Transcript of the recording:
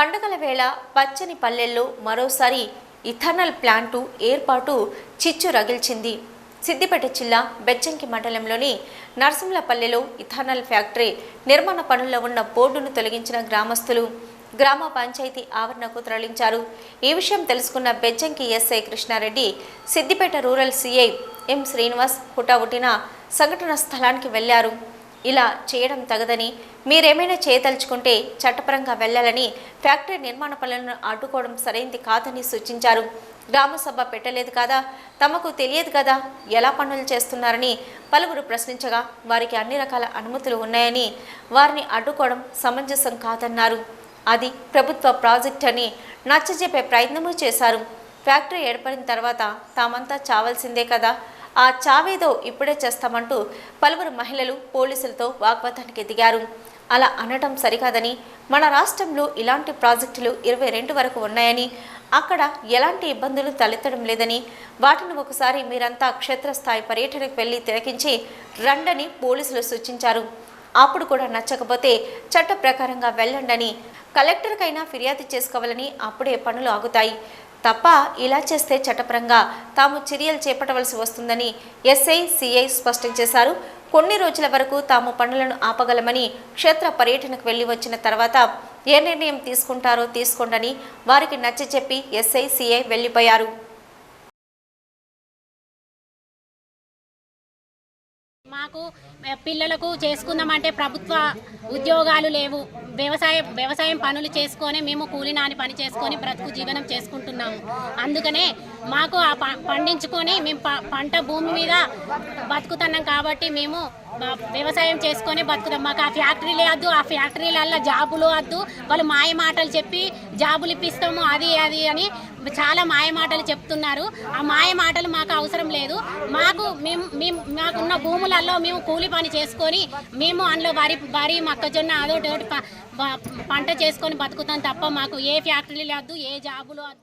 పండుగల వేళ పచ్చని పల్లెల్లో మరోసారి ఇథనాల్ ప్లాంటు ఏర్పాటు చిచ్చు రగిల్చింది. సిద్దిపేట జిల్లా బెచ్చంకి మండలంలోని నర్సింలపల్లెలో ఇథనాల్ ఫ్యాక్టరీ నిర్మాణ పనుల్లో ఉన్న బోర్డును తొలగించిన గ్రామస్తులు గ్రామ పంచాయతీ ఆవరణకు తరలించారు. ఈ విషయం తెలుసుకున్న Bejjanki SI Krishna Reddy Siddipet rural CI M Srinivas హుటాహుటిన సంఘటన స్థలానికి వెళ్ళారు. ఇలా చేయడం తగదని మీరేమైనా చేయదలుచుకుంటే చట్టపరంగా వెళ్ళాలని ఫ్యాక్టరీ నిర్మాణ పనులను అడ్డుకోవడం సరైంది కాదని సూచించారు. గ్రామ సభ పెట్టలేదు కదా తమకు తెలియదు కదా ఎలా పనులు చేస్తున్నారని పలువురు ప్రశ్నించగా వారికి అన్ని రకాల అనుమతులు ఉన్నాయని వారిని అడ్డుకోవడం సమంజసం కాదన్నారు. అది ప్రభుత్వ ప్రాజెక్ట్ అని నచ్చజెప్పే ప్రయత్నము చేశారు. ఫ్యాక్టరీ ఏర్పడిన తర్వాత తామంతా చావాల్సిందే కదా ఆ చావేదో ఇప్పుడే చేస్తామంటూ పలువురు మహిళలు పోలీసులతో వాగ్వాదానికి దిగారు. అలా అనటం సరికాదని మన రాష్ట్రంలో ఇలాంటి ప్రాజెక్టులు ఇరవై రెండు వరకు ఉన్నాయని అక్కడ ఎలాంటి ఇబ్బందులు తలెత్తడం లేదని వాటిని ఒకసారి మీరంతా క్షేత్రస్థాయి పర్యటనకు వెళ్ళి తిలకించి రండని పోలీసులు సూచించారు. అప్పుడు కూడా నచ్చకపోతే చట్ట ప్రకారంగా వెళ్ళండని కలెక్టర్కైనా ఫిర్యాదు చేసుకోవాలని అప్పుడే పనులు ఆగుతాయి. తప్ప ఇలా చేస్తే చట్టపరంగా తాము చర్యలు చేపట్టవలసి వస్తుందని ఎస్ఐ సిఐ స్పష్టం చేశారు. కొన్ని రోజుల వరకు తాము పనులను ఆపగలమని క్షేత్ర పర్యటనకు వెళ్ళి వచ్చిన తర్వాత ఏ నిర్ణయం తీసుకుంటారో తీసుకోండని వారికి నచ్చ చెప్పి ఎస్ఐ సిఐ వెళ్ళిపోయారు మాకు పిల్లలకు చేసుకుందామంటే ప్రభుత్వ ఉద్యోగాలు లేవు. వ్యవసాయం వ్యవసాయం పనులు చేసుకొని మేము కూలి నాని పని చేసుకొని బ్రతుకు జీవనం చేసుకుంటున్నాము. అందుకనే మాకు ఆ ప- పండించుకొని మేము ప- పంట భూమి మీద బతుకుతున్నాం కాబట్టి మేము వ్యవసాయం చేసుకొని బతుకుతాం మాకు ఆ ఫ్యాక్టరీ లేదు ఆ ఫ్యాక్టరీలల్లో జాబులు వద్దు. వాళ్ళు మాయ మాటలు చెప్పి జాబులు ఇప్పిస్తాము అది అది అని చాలా మాయ మాటలు చెప్తున్నారు. ఆ మాయ మాటలు మాకు అవసరం లేదు. మాకు మేము మేము మాకున్న భూములలో మేము కూలి పని చేసుకొని మేము అందులో వరి వరి మొక్కజొన్న అదొకటి ప- పంట చేసుకొని బతుకుతాం తప్ప మాకు ఏ ఫ్యాక్టరీ లేదు ఏ జాబులు వద్దు.